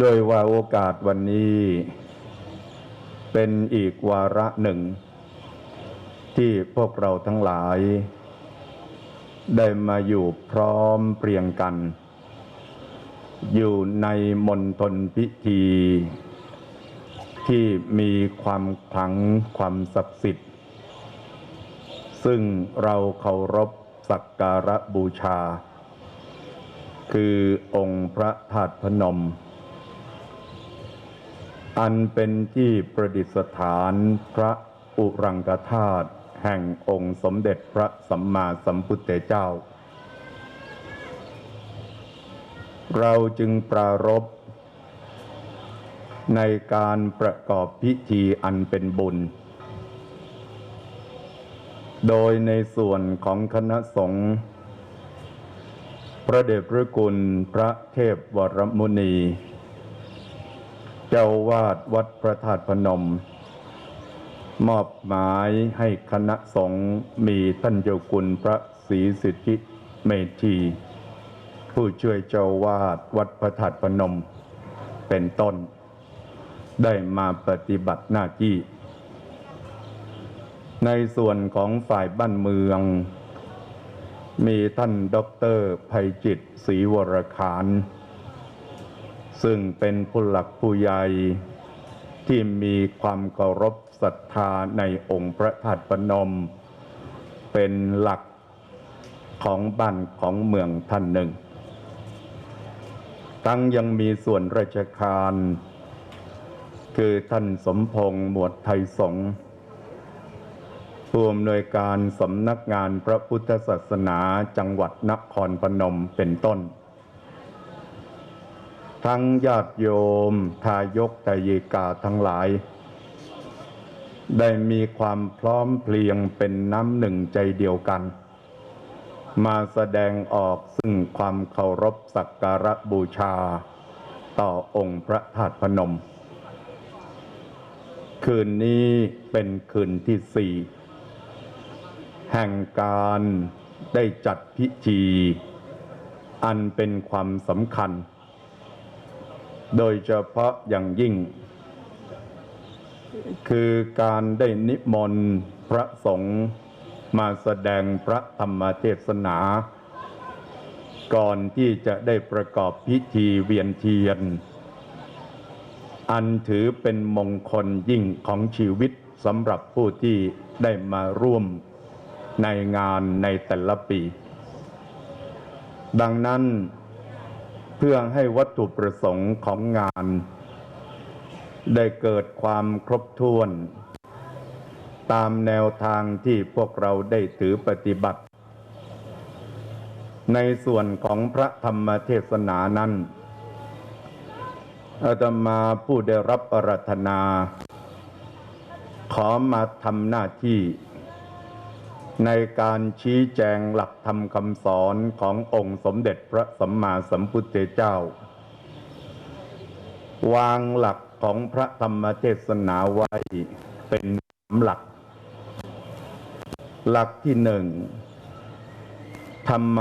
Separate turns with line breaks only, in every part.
ด้วยว่าโอกาสวันนี้เป็นอีกวาระหนึ่ง ที่พวกเราทั้งหลาย ได้มาอยู่พร้อมเพรียงกัน อยู่ในมณฑลพิธี ที่มีความขลังความศักดิ์สิทธิ์ ซึ่งเราเคารพสักการะบูชา คือองค์พระธาตุพนม อันเป็นที่ประดิษฐานพระอุรังกธาตุแห่งองค์สมเด็จพระสัมมาสัมพุทธเจ้า เราจึงปรารภในการประกอบพิธีอันเป็นบุญ โดยในส่วนของคณะสงฆ์พระเดชพระคุณพระเทพวรมุนี เจ้าวาดวัดพระธาตุพนม มอบหมายให้คณะสงฆ์มีท่านเจ้าคุณพระศรีสิทธิเมธี ผู้ช่วยเจ้าวาดวัดพระธาตุพนม เป็นต้น ได้มาปฏิบัติหน้าที่ ในส่วนของฝ่ายบ้านเมือง มีท่านด็อกเตอร์ภัยจิตศรีวรคาร ซึ่งเป็นผู้หลักผู้ใหญ่ที่มีความเคารพศรัทธาในองค์พระธาตุพนม เป็นหลักของบ้านของเมืองท่านหนึ่ง ตั้งยังมีส่วนราชการ คือท่านสมพงษ์หมวดไทยสงฆ์ผู้อำนวยการสำนักงานพระพุทธศาสนาจังหวัดนครพนมเป็นต้น ทั้งญาติโยมทายกทายิกาทั้งหลาย ได้มีความพร้อมเพรียงเป็นน้ำหนึ่งใจเดียวกัน มาแสดงออกซึ่งความเคารพสักการะบูชา ต่อองค์พระธาตุพนม คืนนี้เป็นคืนที่สี่แห่งการได้จัดพิธี อันเป็นความสำคัญ โดยเฉพาะอย่างยิ่ง คือการได้นิมนต์พระสงฆ์มาแสดงพระธรรมเทศนา ก่อนที่จะได้ประกอบพิธีเวียนเทียน อันถือเป็นมงคลยิ่งของชีวิตสำหรับผู้ที่ได้มาร่วมในงานในแต่ละปี ดังนั้น เพื่อให้วัตถุประสงค์ของงาน ได้เกิดความครบถ้วน ตามแนวทางที่พวกเราได้ถือปฏิบัติ ในส่วนของพระธรรมเทศนานั้นอาตมาผู้ได้รับอารัธนา ขอมาทำหน้าที่ ในการชี้แจงหลักธรรมคำสอนขององค์สมเด็จพระสัมมาสัมพุทธเจ้า วางหลักของพระธรรมเทศนาไว้เป็นสามหลัก หลักที่หนึ่งทำไม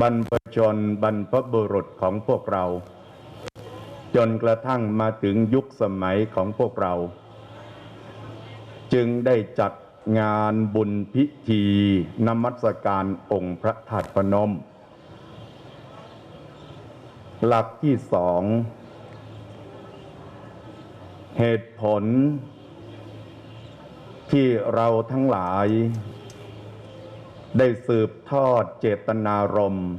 บรรพชนบรรพบุรุษของพวกเรา จนกระทั่งมาถึงยุคสมัยของพวกเรา จึงได้จัด งานบุญพิธีนมัสการองค์พระธาตุพนม หลักที่สอง เหตุผล ที่เราทั้งหลาย ได้สืบทอดเจตนารมณ์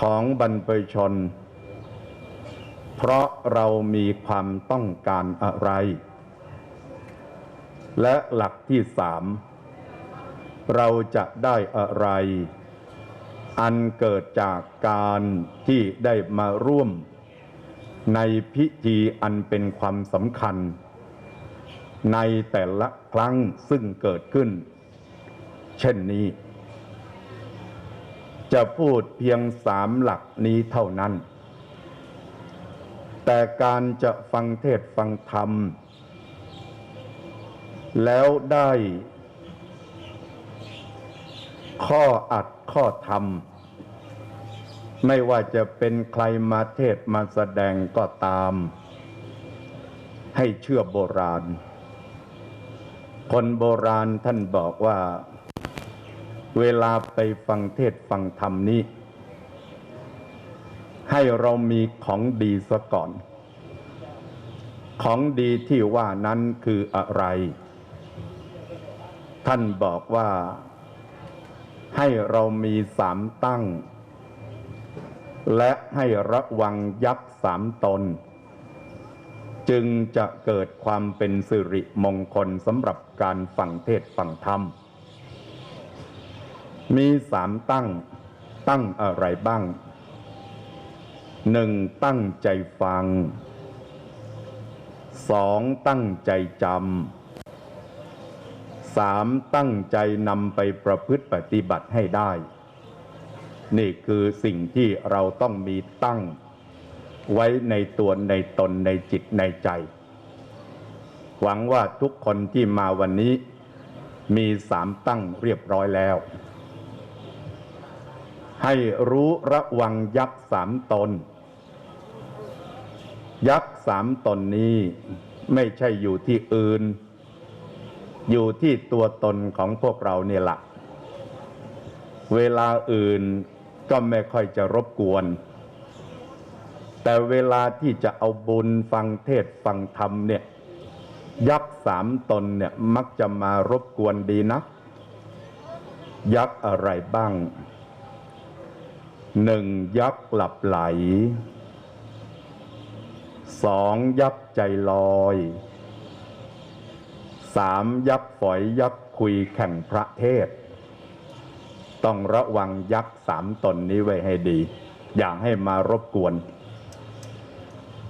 ของบรรพชน เพราะเรามีความต้องการอะไร และหลักที่สามเราจะได้อะไร อันเกิดจากการที่ได้มาร่วม ในพิธีอันเป็นความสำคัญ ในแต่ละครั้งซึ่งเกิดขึ้น เช่นนี้ จะพูดเพียงสามหลักนี้เท่านั้น แต่การจะฟังเทศฟังธรรม แล้วได้ข้ออัดข้อธรรม ไม่ว่าจะเป็นใครมาเทศมาแสดงก็ตาม ให้เชื่อโบราณ คนโบราณท่านบอกว่า เวลาไปฟังเทศฟังธรรมนี้ ให้เรามีของดีซะก่อน ของดีที่ว่านั้นคืออะไร ท่านบอกว่า ให้เรามีสามตั้ง และให้ระวังยักษ์สามตน จึงจะเกิดความเป็นสิริมงคลสำหรับการฟังเทศน์ฟังธรรม มีสามตั้งตั้งอะไรบ้างหนึ่งตั้งใจฟังสองตั้งใจจำ สามตั้งใจนำไปประพฤติปฏิบัติให้ได้ นี่คือสิ่งที่เราต้องมีตั้งไว้ในตัวในตนในจิตในใจ หวังว่าทุกคนที่มาวันนี้มีสามตั้งเรียบร้อยแล้ว ให้รู้ระวังยักษ์สามตน ยักษ์สามตนนี้ไม่ใช่อยู่ที่อื่น อยู่ที่ตัวตนของพวกเราเนี่ยแหละเวลาอื่นก็ไม่ค่อยจะรบกวน แต่เวลาที่จะเอาบุญฟังเทศฟังธรรมเนี่ย ยักษ์สามตนเนี่ยมักจะมารบกวนดีนะยักษ์อะไรบ้างหนึ่งยักษ์หลับไหลสองยักษ์ใจลอย สามยักษ์ฝอยยักษ์คุยแข่งพระเทศ ต้องระวังยักษ์สามตนนี้ไว้ให้ดี อย่าให้มารบกวน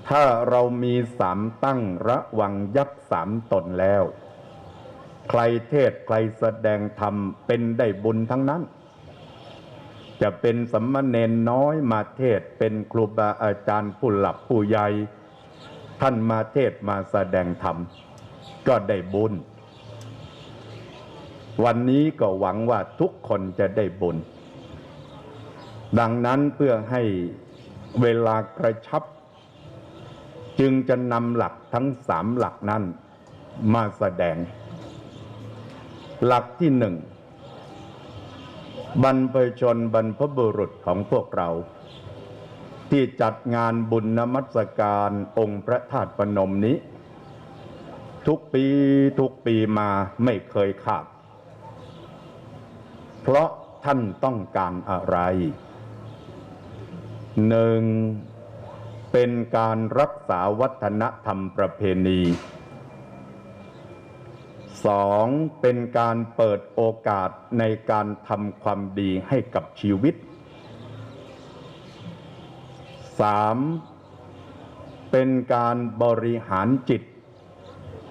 ถ้าเรามีสามตั้งระวังยักษ์สามตนแล้ว ใครเทศใครแสดงธรรมเป็นได้บุญทั้งนั้น จะเป็นสัมมเนนน้อยมาเทศเป็นครูบาอาจารย์ผู้หลับผู้ใหญ่ท่านมาเทศมาแสดงธรรม ก็ได้บุญ วันนี้ก็หวังว่าทุกคนจะได้บุญ ดังนั้นเพื่อให้เวลากระชับ จึงจะนำหลักทั้งสามหลักนั้นมาแสดง หลักที่หนึ่งบรรพชนบรรพบุรุษของพวกเรา ที่จัดงานบุญนมัสการองค์พระธาตุพนมนี้ ทุกปีทุกปีมาไม่เคยขาด เพราะท่านต้องการอะไร หนึ่งเป็นการรักษาวัฒนธรรมประเพณีสองเป็นการเปิดโอกาสในการทำความดีให้กับชีวิตสามเป็นการบริหารจิต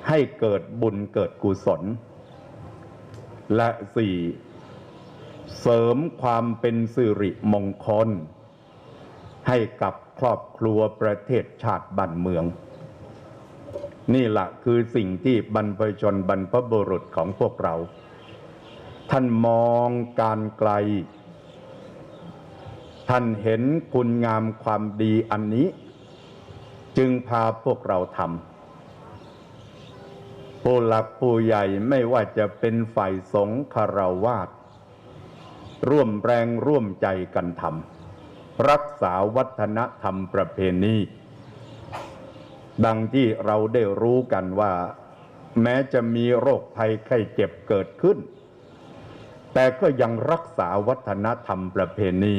ให้เกิดบุญเกิดกุศล และสี่เสริมความเป็นสิริมงคล ให้กับครอบครัวประเทศชาติบ้านเมือง นี่แหละคือสิ่งที่บรรพชนบรรพบุรุษของพวกเรา ท่านมองการไกล ท่านเห็นคุณงามความดีอันนี้ จึงพาพวกเราทำ ผู้หลักผู้ใหญ่ไม่ว่าจะเป็นฝ่ายสงฆ์คารวาสร่วมแรงร่วมใจกันทำรักษาวัฒนธรรมประเพณี ดังที่เราได้รู้กันว่า แม้จะมีโรคภัยไข้เจ็บเกิดขึ้น แต่ก็ยังรักษาวัฒนธรรมประเพณี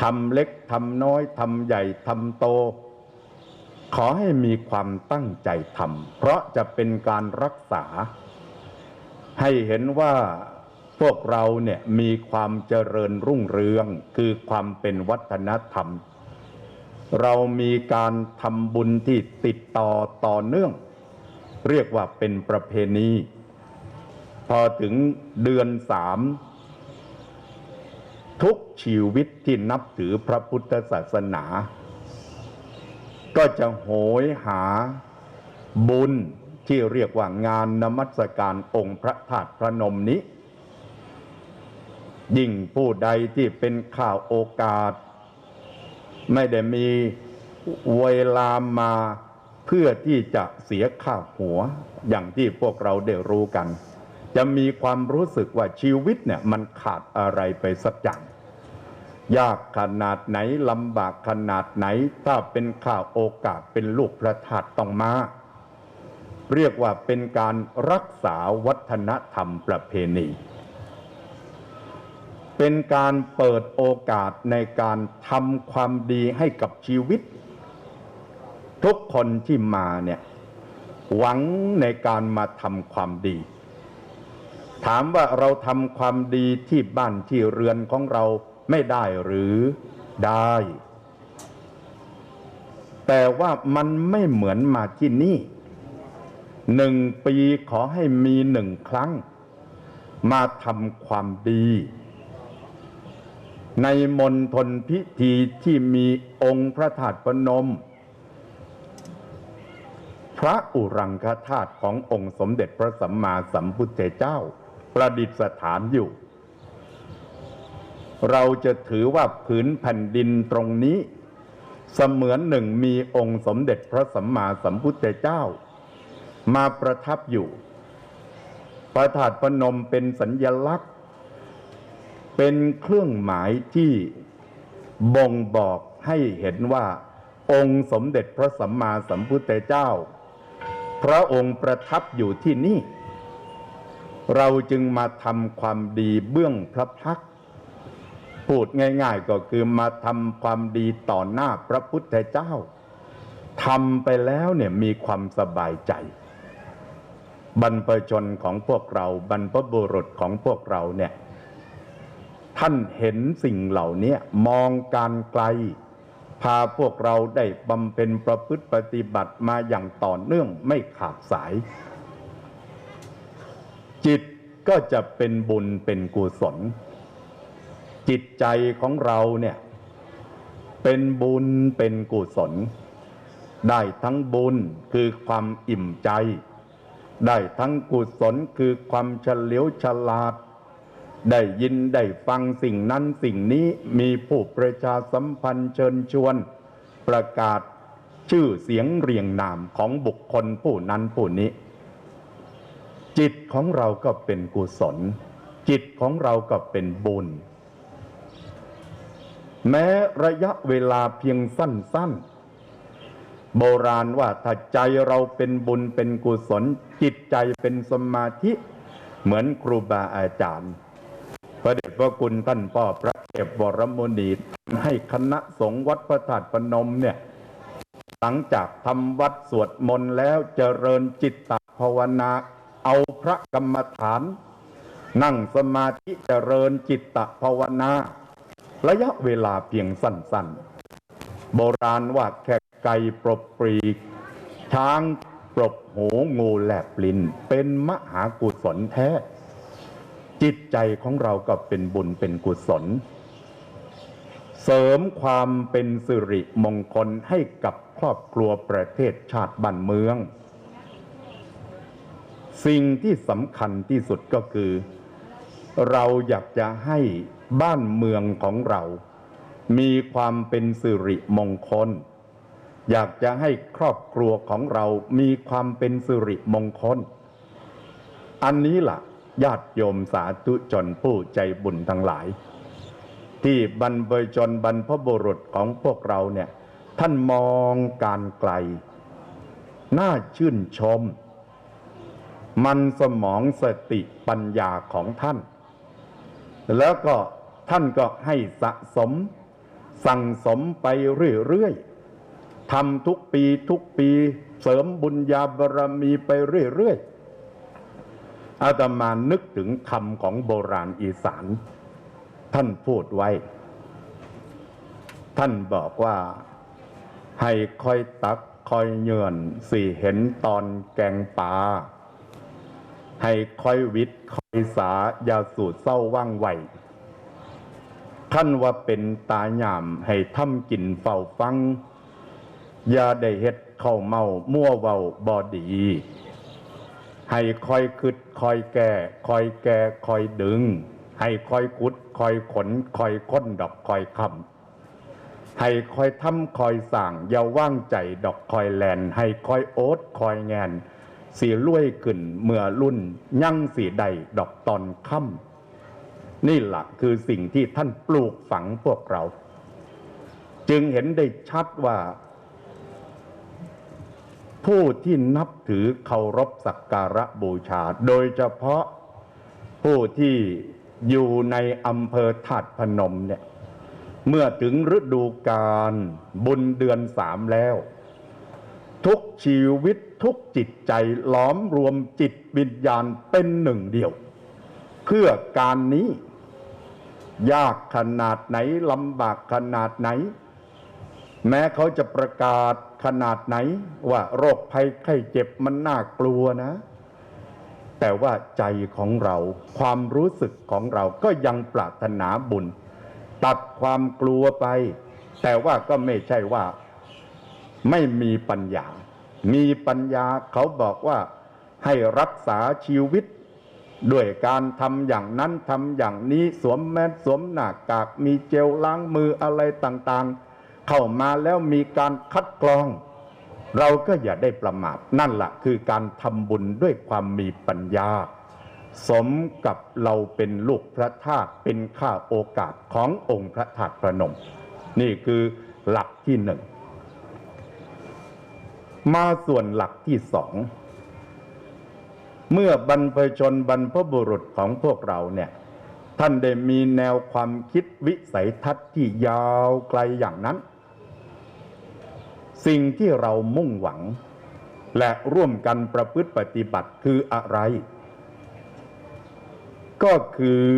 ทำเล็กทำน้อยทำใหญ่ทำโต ขอให้มีความตั้งใจทำเพราะจะเป็นการรักษา ให้เห็นว่าพวกเราเนี่ยมีความเจริญรุ่งเรือง คือความเป็นวัฒนธรรม เรามีการทำบุญที่ติดต่อต่อเนื่อง เรียกว่าเป็นประเพณี พอถึงเดือนสามทุกชีวิตที่นับถือพระพุทธศาสนา ก็จะโหยหาบุญที่เรียกว่างานนมัสการองค์พระธาตุพระนมนี้ ยิ่งผู้ใดที่เป็นข่าวโอกาส ไม่ได้มีเวลามาเพื่อที่จะเสียข้าวหัว อย่างที่พวกเราได้รู้กัน จะมีความรู้สึกว่าชีวิตเนี่ยมันขาดอะไรไปสักอย่าง ยากขนาดไหนลำบากขนาดไหน ถ้าเป็นข่าวโอกาสเป็นลูกพระธาตุต้องมา เรียกว่าเป็นการรักษาวัฒนธรรมประเพณี เป็นการเปิดโอกาสในการทำความดีให้กับชีวิต ทุกคนที่มาเนี่ยหวังในการมาทำความดี ถามว่าเราทำความดีที่บ้านที่เรือนของเรา ไม่ได้หรือได้ แต่ว่ามันไม่เหมือนมาที่นี่หนึ่งปีขอให้มีหนึ่งครั้ง มาทำความดี ในมณฑลพิธีที่มีองค์พระธาตุพนม พระอุรังคธาตุขององค์สมเด็จพระสัมมาสัมพุทธเจ้า ประดิษฐานอยู่ เราจะถือว่าผืนแผ่นดินตรงนี้ เสมือนหนึ่งมีองค์สมเด็จพระสัมมาสัมพุทธเจ้า มาประทับอยู่ พระธาตุพนมเป็นสัญญลักษณ์ เป็นเครื่องหมายที่บ่งบอกให้เห็นว่า องค์สมเด็จพระสัมมาสัมพุทธเจ้า พระองค์ประทับอยู่ที่นี่ เราจึงมาทำความดีเบื้องพระพักตร์ พูดง่ายๆก็คือมาทำความดีต่อหน้าพระพุทธเจ้าทำไปแล้วเนี่ยมีความสบายใจ บรรพชนของพวกเรา บรรพบุรุษของพวกเราเนี่ย ท่านเห็นสิ่งเหล่านี้มองการไกล พาพวกเราได้บำเพ็ญประพฤติปฏิบัติมาอย่างต่อเนื่องไม่ขาดสาย จิตก็จะเป็นบุญเป็นกุศล จิตใจของเราเนี่ยเป็นบุญเป็นกุศล ได้ทั้งบุญคือความอิ่มใจ ได้ทั้งกุศลคือความเฉลียวฉลาด ได้ยินได้ฟังสิ่งนั้นสิ่งนี้มีผู้ประชาสัมพันธ์เชิญชวน ประกาศชื่อเสียงเรียงนามของบุคคลผู้นั้นผู้นี้ จิตของเราก็เป็นกุศล จิตของเราก็เป็นบุญ แม้ระยะเวลาเพียงสั้น ๆ โบราณว่าถ้าใจเราเป็นบุญเป็นกุศล จิตใจเป็นสมาธิ เหมือนครูบาอาจารย์ พระเดชพระคุณท่านพ่อพระเทพวรมุนีให้คณะสงฆ์วัดพระธาตุพนมเนี่ย หลังจากทำวัดสวดมนต์แล้วเจริญจิตตภาวนาเอาพระกรรมฐาน นั่งสมาธิเจริญจิตตภาวนา ระยะเวลาเพียงสั้นๆ โบราณว่าแค่ไก่ปรบปรีก ช้างปรบหูงูแหลบลิ้นเป็นมหากุศลแท้ จิตใจของเราก็เป็นบุญเป็นกุศล เสริมความเป็นสิริมงคลให้กับครอบครัวประเทศชาติบ้านเมือง สิ่งที่สำคัญที่สุดก็คือ เราอยากจะให้บ้านเมืองของเรา มีความเป็นสิริมงคล อยากจะให้ครอบครัวของเรามีความเป็นสิริมงคล อันนี้ล่ะญาติโยมสาธุชนผู้ใจบุญทั้งหลาย ที่บรรพชนบรรพบุรุษของพวกเราเนี่ย ท่านมองการไกล น่าชื่นชม มันสมองสติปัญญาของท่าน แล้วก็ท่านก็ให้สะสม สั่งสมไปเรื่อยๆทำทุกปีทุกปีเสริมบุญญาบารมีไปเรื่อยๆอาตมานึกถึงคำของโบราณอีสาน ท่านพูดไว้ ท่านบอกว่า ให้คอยตักคอยเหยื่อนสี่เห็นตอนแกงปลา ให้คอยวิทย์คอยสายาสูดเศร้าว่างไหวท่านว่าเป็นตาหยามให้ทำกินเฝ้าฟังอย่าได้เฮ็ดเข้าเมามั่วเว้าบอดี ให้คอยคืดคอยแก่ คอยแก่คอยดึง ให้คอยขุด คอยขน คอยค้นดอกคอยคำให้คอยทำคอยสั่งอย่าว่างใจดอกคอยแลนให้คอยโอ๊ตคอยแงน สีลุ่ยขึ้นเมื่อรุ่นยั่งสีใดดอกตอนค่ำนี่แหละคือสิ่งที่ท่านปลูกฝังพวกเรา จึงเห็นได้ชัดว่า ผู้ที่นับถือเคารพสักการะบูชา โดยเฉพาะผู้ที่อยู่ในอำเภอถาดพนมเนี่ยเมื่อถึงฤดูกาลบุญเดือนสามแล้ว ทุกชีวิต ทุกจิตใจล้อมรวมจิตวิญญาณเป็นหนึ่งเดียว เพื่อการนี้ ยากขนาดไหนลำบากขนาดไหน แม้เขาจะประกาศขนาดไหน ว่าโรคภัยไข้เจ็บมันน่ากลัวนะ แต่ว่าใจของเราความรู้สึกของเราก็ยังปรารถนาบุญ ตัดความกลัวไป แต่ว่าก็ไม่ใช่ว่าไม่มีปัญญา มีปัญญาเขาบอกว่าให้รักษาชีวิต ด้วยการทำอย่างนั้นทำอย่างนี้สวมแมสสวมหน้ากากมีเจลล้างมืออะไรต่างๆ เข้ามาแล้วมีการคัดกรอง เราก็อย่าได้ประมาทนั่นแหละคือการทำบุญด้วยความมีปัญญา สมกับเราเป็นลูกพระธาตุเป็นข้าโอกาสขององค์พระธาตุพระนม นี่คือหลักที่หนึ่ง มาส่วนหลักที่สอง เมื่อบรรพชนบรรพบุรุษของพวกเราเนี่ย ท่านได้มีแนวความคิดวิสัยทัศน์ที่ยาวไกลอย่างนั้น สิ่งที่เรามุ่งหวัง และร่วมกันประพฤติปฏิบัติคืออะไร ก็คือ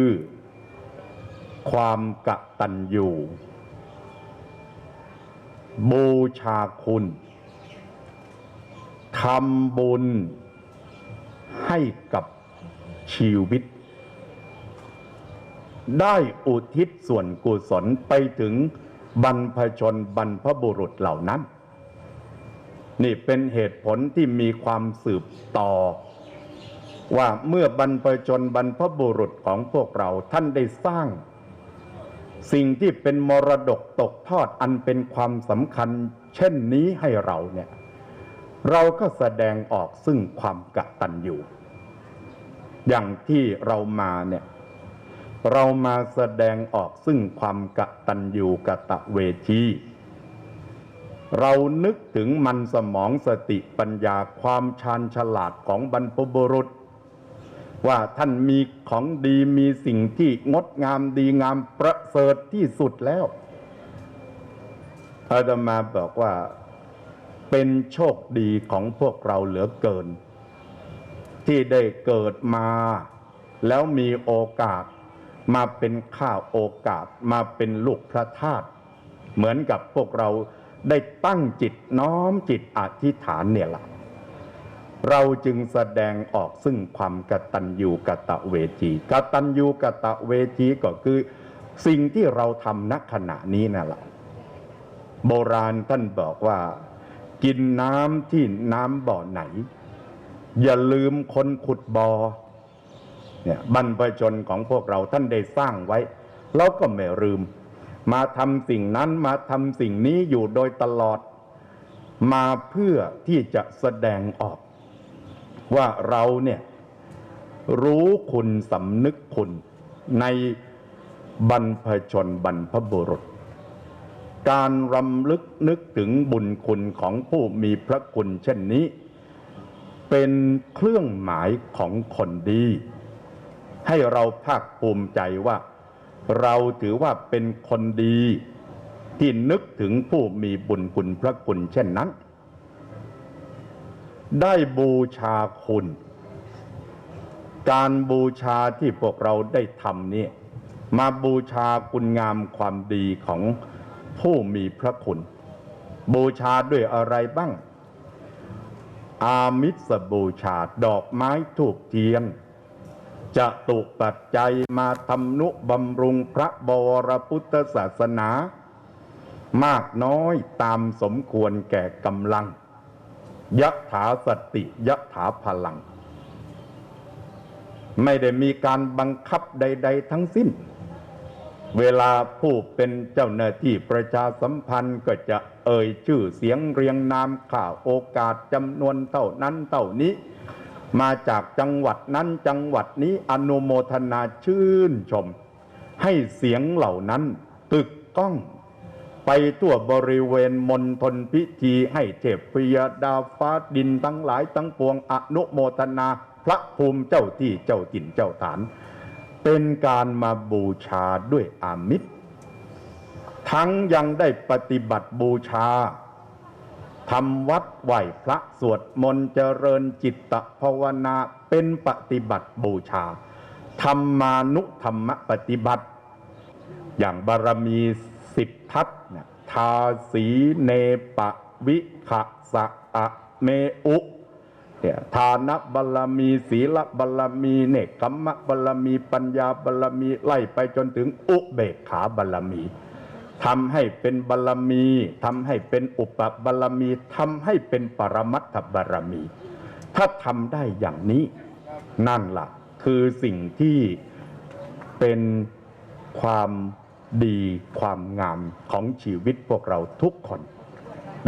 ความกตัญญูบูชาคุณ ทำบุญให้กับชีวิต ได้อุทิศส่วนกุศลไปถึงบรรพชนบรรพบุรุษเหล่านั้น นี่เป็นเหตุผลที่มีความสืบต่อ ว่าเมื่อบรรพชนบรรพบุรุษของพวกเราท่านได้สร้าง สิ่งที่เป็นมรดกตกทอดอันเป็นความสำคัญ เช่นนี้ให้เราเนี่ย เราก็แสดงออกซึ่งความกตัญญูอย่างที่เรามาเนี่ย เรามาแสดงออกซึ่งความกตัญญูกะตะเวทีเรานึกถึงมันสมองสติปัญญาความชาญฉลาดของบรรพบุรุษ ว่าท่านมีของดีมีสิ่งที่งดงามดีงามประเสริฐที่สุดแล้วอาตมาบอกว่า เป็นโชคดีของพวกเราเหลือเกิน ที่ได้เกิดมา แล้วมีโอกาสมาเป็นข้าโอกาสมาเป็นลูกพระธาตุเหมือนกับพวกเราได้ตั้งจิตน้อมจิตอธิษฐานเนี่ยละเราจึงแสดงออกซึ่งความกตัญญูกะตะเวทีกตัญญูกะตะเวทีก็คือสิ่งที่เราทำณขณะนี้นั่นแหละโบราณท่านบอกว่า กินน้ำที่น้ำบ่อไหน อย่าลืมคนขุดบอ่อเนี่ยบรรพชนของพวกเราท่านได้สร้างไว้แล้วก็ไม่ลืม มาทำสิ่งนั้นมาทำสิ่งนี้อยู่โดยตลอด มาเพื่อที่จะแสดงออก ว่าเราเนี่ยรู้คุณสำนึกคุณในบรรพชนบรรพบุรุษ การรำลึกนึกถึงบุญคุณของผู้มีพระคุณเช่นนี้ เป็นเครื่องหมายของคนดี ให้เราภาคภูมิใจว่า เราถือว่าเป็นคนดีที่นึกถึงผู้มีบุญคุณพระคุณเช่นนั้น ได้บูชาคุณ การบูชาที่พวกเราได้ทำนี่มาบูชาคุณงามความดีของ ผู้มีพระคุณ บูชาด้วยอะไรบ้าง อามิสบูชาดอกไม้ถูกเทียนจะตุปัจจัยมาทำนุบำรุงพระบวรพุทธศาสนา มากน้อยตามสมควรแก่กำลังยะถาสติยะถาพลัง ไม่ได้มีการบังคับใด ๆ ทั้งสิ้น เวลาผู้เป็นเจ้าหน้าที่ประชาสัมพันธ์ก็จะเอ่ยชื่อเสียงเรียงนามข่าวโอกาสจำนวนเท่านั้นเท่านี้ มาจากจังหวัดนั้นจังหวัดนี้อนุโมทนาชื่นชม ให้เสียงเหล่านั้นตึกก้องไปทั่วบริเวณมณฑลพิธีให้เทพพยดาฟ้าดินทั้งหลายทั้งปวงอนุโมทนา พระภูมิเจ้าที่เจ้าถิ่นเจ้าฐาน เป็นการมาบูชาด้วยอามิตร ทั้งยังได้ปฏิบัติบูชาทำวัดไหวพระสวดมนต์เจริญจิตตภาวนาเป็นปฏิบัติบูชา ธรรมานุธรรมปฏิบัติ อย่างบารมีสิบทัศน์ทาสีเนปะวิขะสะอะเมอุ เนี่ยทานบารมีศีลบารมีเนกขมะบารมีปัญญาบารมีไล่ไปจนถึงอุเบกขาบารมีทำให้เป็นบารมีทำให้เป็นอุปบารมีทำให้เป็นปรมัตถบารมี ถ้าทำได้อย่างนี้นั่นล่ะ คือสิ่งที่เป็นความดีความงามของชีวิตพวกเราทุกคน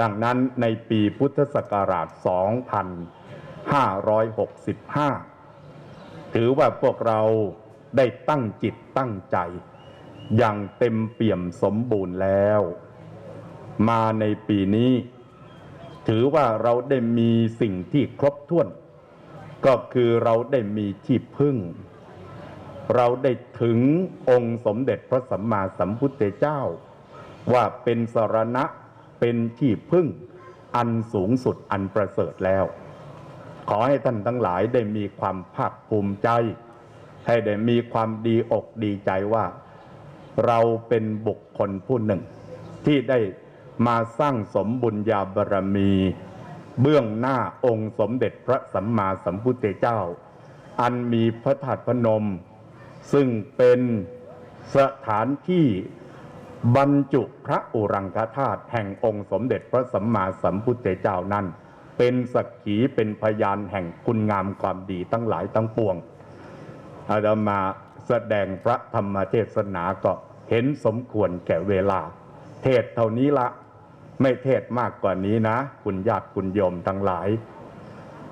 ดังนั้นในปีพุทธศักราช 2565 ถือว่าพวกเราได้ตั้งจิตตั้งใจ อย่างเต็มเปี่ยมสมบูรณ์แล้ว มาในปีนี้ ถือว่าเราได้มีสิ่งที่ครบถ้วน ก็คือเราได้มีที่พึ่ง เราได้ถึงองค์สมเด็จพระสัมมาสัมพุทธเจ้า ว่าเป็นสรณะเป็นที่พึ่งอันสูงสุดอันประเสริฐแล้ว ขอให้ท่านทั้งหลายได้มีความภาคภูมิใจ ให้ได้มีความดีอกดีใจว่า เราเป็นบุคคลผู้หนึ่ง ที่ได้มาสร้างสมบุญญาบารมี เบื้องหน้าองค์สมเด็จพระสัมมาสัมพุทธเจ้า อันมีพระธาตุพนม ซึ่งเป็นสถานที่บรรจุพระอุรังคธาตุแห่งองค์สมเด็จพระสัมมาสัมพุทธเจ้านั้น เป็นสักขีเป็นพยานแห่งคุณงามความดีทั้งหลายทั้งปวงอาตมาแสดงพระธรรมเทศนาก็เห็นสมควรแก่เวลา เทศเท่านี้ละไม่เทศมากกว่านี้นะ คุณญาติคุณโยมทั้งหลาย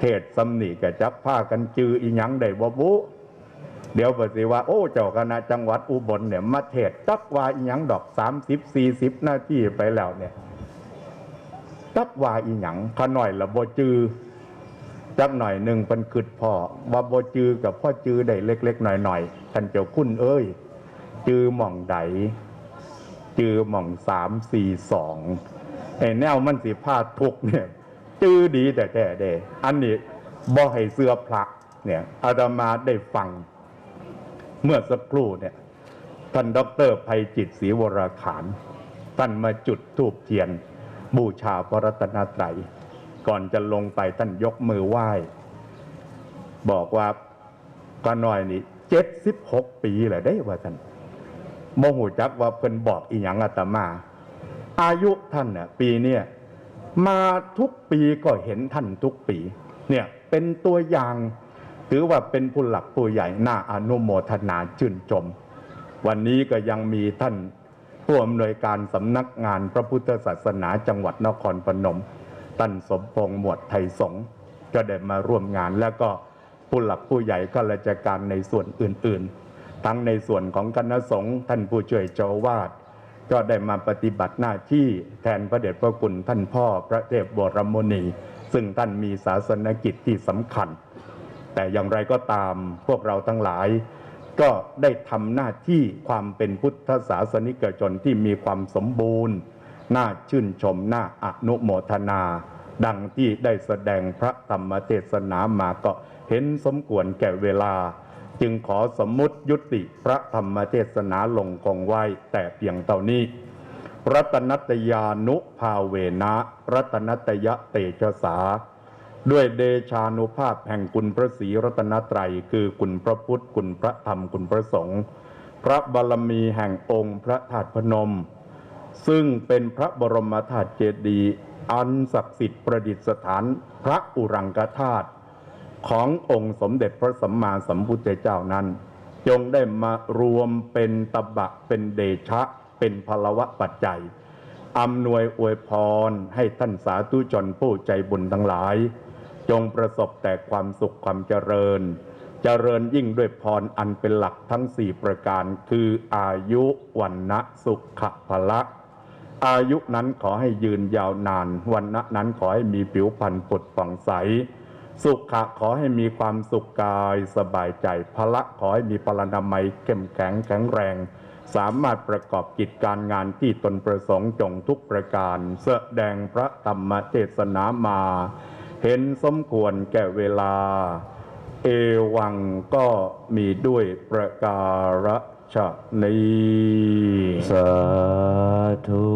เทศสำนีกับจับผ้ากันจืออีหยังได้บ่บุ เดี๋ยวปฏิว่า โอ้เจ้าคณะจังหวัดอุบลเนี่ยมาเทศจักว่าอีหยังดอกสามสิบสี่สิบนาทีไปแล้วเนี่ย จักว่าอีหยังขหน่อยละบ่จือจักหน่อยหนึ่งเป็นคืดพ่อว่าบ่จือกับพ่อจือได้เล็ก ๆ หน่อยๆท่านเจ้าคุณเอ้ย จือหม่องใดจือหม่องสามสี่สองไอ้แนวมันสิพาทุกเนี่ย จือดีแต่แต่เดอันนี้บ่ให้เสื้อพระเนี่ยอาตมาได้ฟัง เมื่อสักครู่เนี่ยท่านดอกเตอรภัยจิตศรีวรขานท่านมาจุดธูปเทียน บูชาพระรัตนตรัย ก่อนจะลงไปท่านยกมือไหว้ บอกว่าก็น้อยนี่เจ็ดสิบหกปีแหละได้ว่าท่านโมหูจักว่าเพิ่นบอกอีหยังอาตมา อายุท่านเนี่ยปีเนี่ยมาทุกปีก็เห็นท่านทุกปี เนี่ยเป็นตัวอย่างถือว่าเป็นผู้หลักผู้ใหญ่หน่าอนุโมทนาชื่นชม วันนี้ก็ยังมีท่าน ผู้อำนวยการสำนักงานพระพุทธศาสนาจังหวัดนครพนมท่านสมพงษ์หมวดไทยสงก็ได้มาร่วมงาน แล้วก็ผู้หลักผู้ใหญ่ข้าราชการในส่วนอื่น ๆ ทั้งในส่วนของคณะสงฆ์ท่านผู้ช่วยเจ้าอาวาดก็ได้มาปฏิบัติหน้าที่แทนพระเดชพระคุณท่านพ่อพระเทพบรมนี ซึ่งท่านมีศาสนกิจที่สำคัญ แต่อย่างไรก็ตามพวกเราทั้งหลาย ก็ได้ทำหน้าที่ความเป็นพุทธศาสนิกชนที่มีความสมบูรณ์ น่าชื่นชมน่าอนุโมทนา ดังที่ได้แสดงพระธรรมเทศนามาก็เห็นสมควรแก่เวลา จึงขอสมมติยุติพระธรรมเทศนาลงคงไว้แต่เพียงเท่านี้ รัตนัตยานุภาเวนะ รัตนัตยะเตชะสา ด้วยเดชานุภาพแห่งคุณพระศรีรัตนตรัย คือคุณพระพุทธคุณพระธรรมคุณพระสงฆ์พระบารมีแห่งองค์พระธาตุพนม ซึ่งเป็นพระบรมธาตุเจดีย์อันศักดิ์สิทธิ์ประดิษฐานพระอุรังคธาตุขององค์สมเด็จพระสัมมาสัมพุทธเจ้านั้น จงได้มารวมเป็นตบะเป็นเดชะ เป็นพลวะปัจจัยอำนวยอวยพรให้ท่านสาธุชนผู้ใจบุญทั้งหลาย จงประสบแต่ความสุขความเจริญ เจริญยิ่งด้วยพรอันเป็นหลักทั้งสี่ประการ คืออายุวันนะสุขภละอายุนั้นขอให้ยืนยาวนาน วันนะนั้นขอให้มีผิวพรรณผุดผ่องใส สุขะขอให้มีความสุขกายสบายใจพละขอให้มีพลานามัยเข้มแข็งแข็งแรง สามารถประกอบกิจการงานที่ตนประสงค์จงทุกประการแสดงพระธรรมเทศนามา เห็นสมควรแก่เวลา เอวังก็มีด้วยประการฉนี้
สาธุ